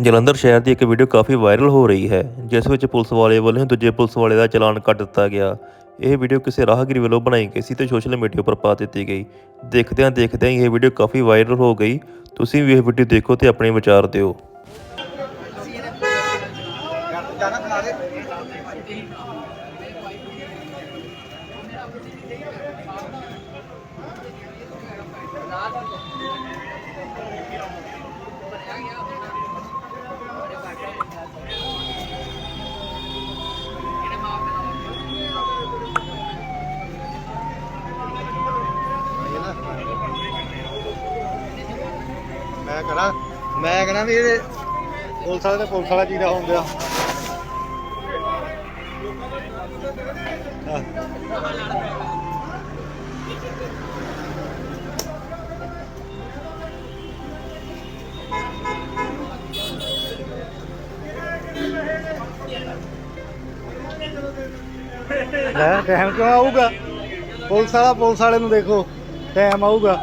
ਜਲੰਧਰ ਸ਼ਹਿਰ ਦੀ ਇੱਕ ਵੀਡੀਓ ਕਾਫੀ ਵਾਇਰਲ ਹੋ ਰਹੀ ਹੈ, ਜਿਸ ਵਿੱਚ ਪੁਲਿਸ ਵਾਲੇ ਵੱਲੋਂ ਦੂਜੇ ਪੁਲਿਸ ਵਾਲੇ ਦਾ ਚਲਾਨ ਕੱਟ ਦਿੱਤਾ ਗਿਆ। ਇਹ ਵੀਡੀਓ ਕਿਸੇ ਰਾਹਗੀਰ ਵੱਲੋਂ ਬਣਾਈ ਗਈ ਸੀ ਤੇ ਸੋਸ਼ਲ ਮੀਡੀਆ ਉੱਪਰ ਪਾ ਦਿੱਤੀ ਗਈ। ਦੇਖਦਿਆਂ ਦੇਖਦਿਆਂ ਹੀ ਇਹ ਵੀਡੀਓ ਕਾਫੀ ਵਾਇਰਲ ਹੋ ਗਈ। ਤੁਸੀਂ ਵੀ ਇਹ ਵੀਡੀਓ ਦੇਖੋ ਤੇ ਆਪਣੇ ਵਿਚਾਰ ਦਿਓ। ਮੈਂ ਕਹਣਾ ਮੈਂ ਕਹਣਾ ਵੀ ਇਹ ਪੁਲਿਸ ਵਾਲੇ ਤੇ ਪੁਲਿਸ ਵਾਲਾ ਚੀਜ਼ ਦਾ ਹੁੰਦਿਆ ਲੈ ਟਾਈਮ ਕਿਉਂ ਆਊਗਾ? ਪੁਲਿਸ ਵਾਲਾ ਪੁਲਿਸ ਵਾਲੇ ਨੂੰ ਦੇਖੋ ਟਾਈਮ ਆਊਗਾ।